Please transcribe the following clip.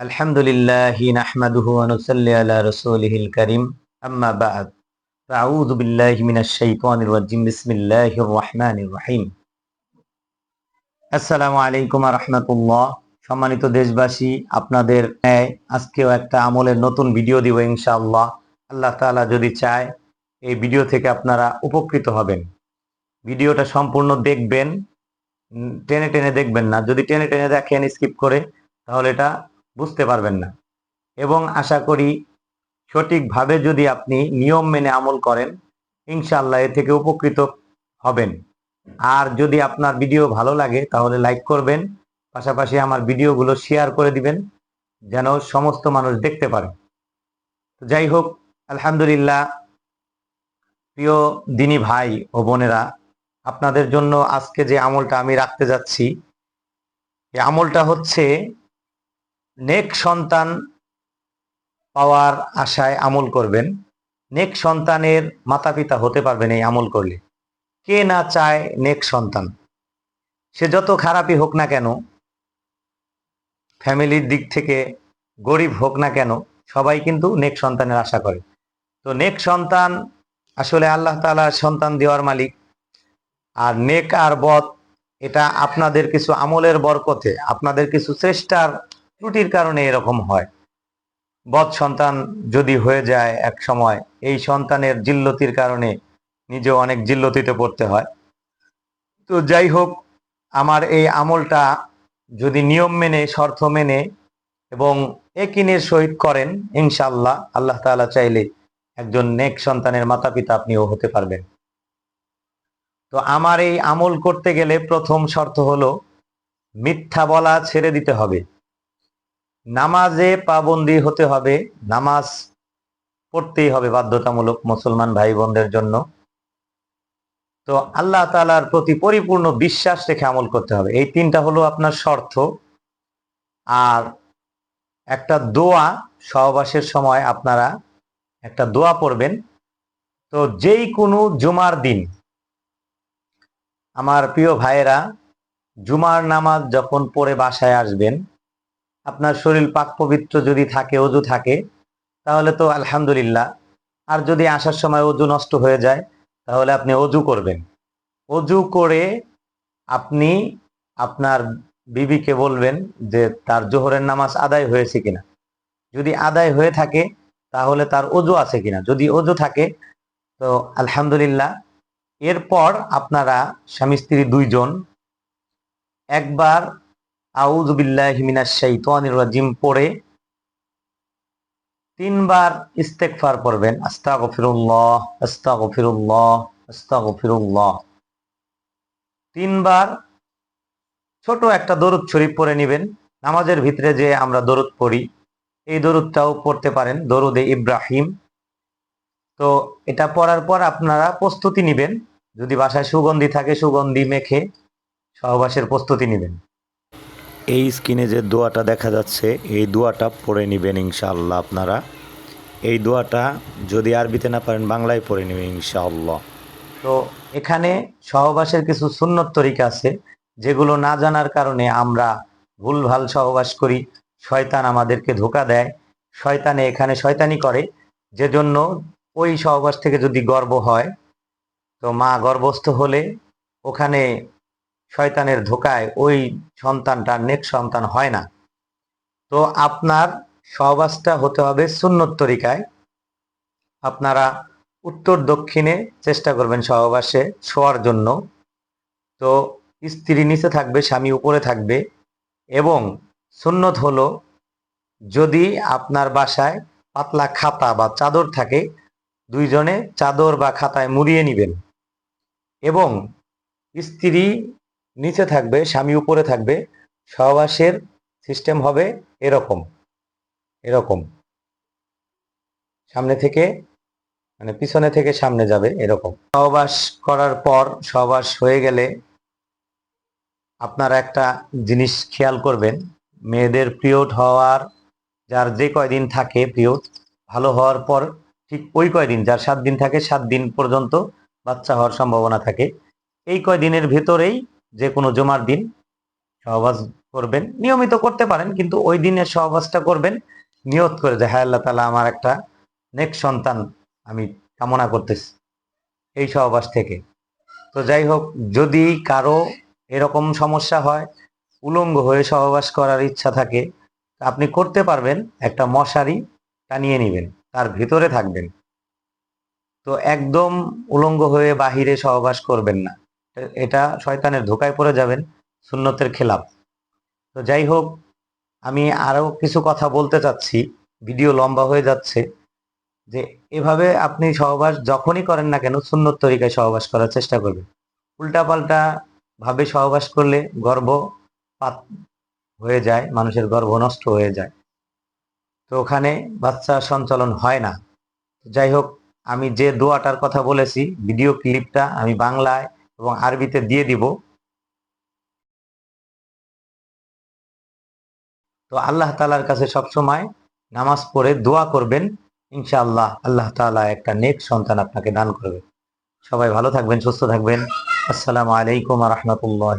আলহামদুলিল্লাহ নাহমাদুহু নুসাল্লি আলা রাসূলিহিল কারীম, আম্মা বা'দ। ফাউযু বিল্লাহি মিনাশ শাইতানির রাজীম, বিসমিল্লাহির রহমানির রহিম। আসসালামু আলাইকুম ওয়া রাহমাতুল্লাহ। সম্মানিত দেশবাসী, আপনাদের ন্যায় আজকেও একটা আমলের নতুন ভিডিও দিব ইনশাআল্লাহ। আল্লাহ তাআলা যদি চায়, এই ভিডিও থেকে আপনারা উপকৃত হবেন। ভিডিওটা সম্পূর্ণ দেখবেন, টেনে টেনে দেখবেন না। যদি টেনে টেনে দেখেন, স্কিপ করে, তাহলে এটা বুঝতে পারবেন না। এবং আশা করি সঠিকভাবে যদি আপনি নিয়ম মেনে আমল করেন, ইনশাআল্লাহ এ থেকে উপকৃত হবেন। আর যদি আপনার ভিডিও ভালো লাগে, তাহলে লাইক করবেন, পাশাপাশি আমার ভিডিওগুলো শেয়ার করে দিবেন, যেন সমস্ত মানুষ দেখতে পারে। যাই হোক, আলহামদুলিল্লাহ, প্রিয় দিনী ভাই ও বোনেরা, আপনাদের জন্য আজকে যে আমলটা আমি রাখতে যাচ্ছি, এই আমলটা হচ্ছে নেক সন্তান পাওয়ার আশায় আমল করবেন। নেক সন্তানের মাতা পিতা হতে পারবেন এই আমল করলে। কে না চায় নেক সন্তান? সে যত খারাপই হোক না কেন, ফ্যামিলির দিক থেকে গরিব হোক না কেন, সবাই কিন্তু নেক সন্তানের আশা করে। তো নেক সন্তান আসলে আল্লাহ তাআলা সন্তান দেওয়ার মালিক। আর নেক আর বদ, এটা আপনাদের কিছু আমলের বরকতে, আপনাদের কিছু চেষ্টার ত্রুটির কারণে এরকম হয়। বদ সন্তান যদি হয়ে যায় এক সময়, এই সন্তানের জিল্লতির কারণে নিজে অনেক জিল্লতিতে পড়তে হয়। তো যাই হোক, আমার এই আমলটা যদি নিয়ম মেনে, শর্ত মেনে এবং একিনের সহিত করেন ইনশাল্লাহ আল্লাহ তাআলা চাইলে একজন নেক সন্তানের মাতা পিতা আপনিও হতে পারবেন। তো আমার এই আমল করতে গেলে প্রথম শর্ত হলো, মিথ্যা বলা ছেড়ে দিতে হবে। নামাজে পাবন্দি হতে হবে, নামাজ পড়তেই হবে বাধ্যতামূলক মুসলমান ভাই বোনদের জন্য। তো আল্লাহ তালার প্রতি পরিপূর্ণ বিশ্বাস রেখে আমল করতে হবে। এই তিনটা হলো আপনার শর্ত। আর একটা দোয়া, সহবাসের সময় আপনারা একটা দোয়া পড়বেন। তো যেই কোনো জুমার দিন, আমার প্রিয় ভাইয়েরা, জুমার নামাজ যখন পড়ে বাসায় আসবেন আপনার শরীর পাক পবিত্র যদি থাকে, অজু থাকে, তাহলে তো আলহামদুলিল্লাহ। আর যদি আসার সময় অজু নষ্ট হয়ে যায়, তাহলে আপনি অজু করবেন। অজু করে আপনি আপনার বিবিকে বলবেন যে, তার জোহরের নামাজ আদায় হয়েছে কিনা? যদি আদায় হয়ে থাকে, তাহলে তার অজু আছে কিনা? যদি অজু থাকে, তো আলহামদুলিল্লাহ। এরপর আপনারা স্বামী স্ত্রী দুইজন একবার আউযু বিল্লাহি মিনাশ শাইতানির রাজিম, পড়ে তিনবার ইস্তেগফার পড়বেন। আস্তাগফিরুল্লাহ আস্তাগফিরুল্লাহ আস্তাগফিরুল্লাহ। তিনবার ছোট একটা দরুদ শরীফ পড়ে নেবেন। নামাজের ভিতরে যে আমরা দরুদ পড়ি, এই দরুদটাও পড়তে পারেন, দরুদে ইব্রাহিম। তো এটা পড়ার পর আপনারা প্রস্তুতি নেবেন। যদি বাসায় সুগন্ধি থাকে, সুগন্ধি মেখে সহবাসের প্রস্তুতি নেবেন। এই স্ক্রিনে যে দোয়াটা দেখা যাচ্ছে, এই দোয়াটা পড়ে নেবেন ইনশাআল্লাহ আপনারা। এই দোয়াটা যদি আরবিতে না পারেন, বাংলায় পড়ে নেবেন ইনশাআল্লাহ। তো এখানে সহবাসের কিছু সুন্নত তরিকা আছে, যেগুলো না জানার কারণে আমরা ভুলভাল সহবাস করি। শয়তান আমাদেরকে ধোকা দেয়। শয়তানে এখানে শয়তানি করে। যে জন্য ওই সহবাস থেকে যদি গর্ব হয়, তো মা গর্ভস্থ হলে ওখানে শয়তানের ধোকায় ওই সন্তানটা নেক সন্তান হয় না। তো আপনার সহবাসটা হতে হবে সুন্নত তরিকায়। আপনারা উত্তর দক্ষিণে চেষ্টা করবেন সহবাসে শোয়ার জন্য। তো স্ত্রী নিচে থাকবে, স্বামী উপরে থাকবে এবং সুন্নত হলো যদি আপনার বাসায় পাতলা খাতা বা চাদর থাকে, দুইজনে চাদর বা খাতায় মুড়িয়ে নিবেন এবং স্ত্রী নিচে থাকবে, স্বামী উপরে থাকবে, সহবাসের সিস্টেম হবে এরকম এরকম। সামনে থেকে মানে পিছনে থেকে সামনে যাবে এরকম। সহবাস করার পর, সহবাস হয়ে গেলে আপনারা একটা জিনিস খেয়াল করবেন, মেয়েদের পিরিয়ড হওয়ার, যার যে কয়দিন থাকে পিরিয়ড, ভালো হওয়ার পর ঠিক ওই কয়দিন, যার সাত দিন থাকে, সাত দিন পর্যন্ত বাচ্চা হওয়ার সম্ভাবনা থাকে। এই কয়দিনের ভেতরেই যে কোনো জমার দিন সহবাস করবেন। নিয়মিত করতে পারেন, কিন্তু ওই দিনের সহবাসটা করবেন, নিয়ত করে যে হ্যাঁ আল্লাহ তালা আমার একটা নেক্সট সন্তান আমি কামনা করতেছি এই সহবাস থেকে। তো যাই হোক, যদি কারও এরকম সমস্যা হয়, উলঙ্গ হয়ে সহবাস করার ইচ্ছা থাকে আপনি করতে পারবেন, একটা মশারি টানিয়ে নেবেন, তার ভিতরে থাকবেন। তো একদম উলঙ্গ হয়ে বাহিরে সহবাস করবেন না। এটা শয়তানের ধোকায় পড়ে যাবেন সুন্নতের খেলাপ। তো যাই হোক, আমি আরও কিছু কথা বলতে চাচ্ছি। ভিডিও লম্বা হয়ে যাচ্ছে। যে এভাবে আপনি সহবাস যখনই করেন না কেন, সুন্নত তরিকায় সহবাস করার চেষ্টা করবেন। উল্টাপাল্টা ভাবে সহবাস করলে গর্ভপাত হয়ে যায়, মানুষের গর্ভ নষ্ট হয়ে যায়। তো ওখানে বাচ্চা সঞ্চালন হয় না। যাই হোক, আমি যে দোয়াটার কথা বলেছি, ভিডিও ক্লিপটা আমি বাংলায় এবং আরবিতে দিয়ে দিব। তো আল্লাহ তালার কাছে সবসময় নামাজ পড়ে দোয়া করবেন। ইনশাআল্লাহ আল্লাহ তালা একটা নেক সন্তান আপনাকে দান করবে। সবাই ভালো থাকবেন, সুস্থ থাকবেন। আসসালামু আলাইকুম রহমতুল্লাহ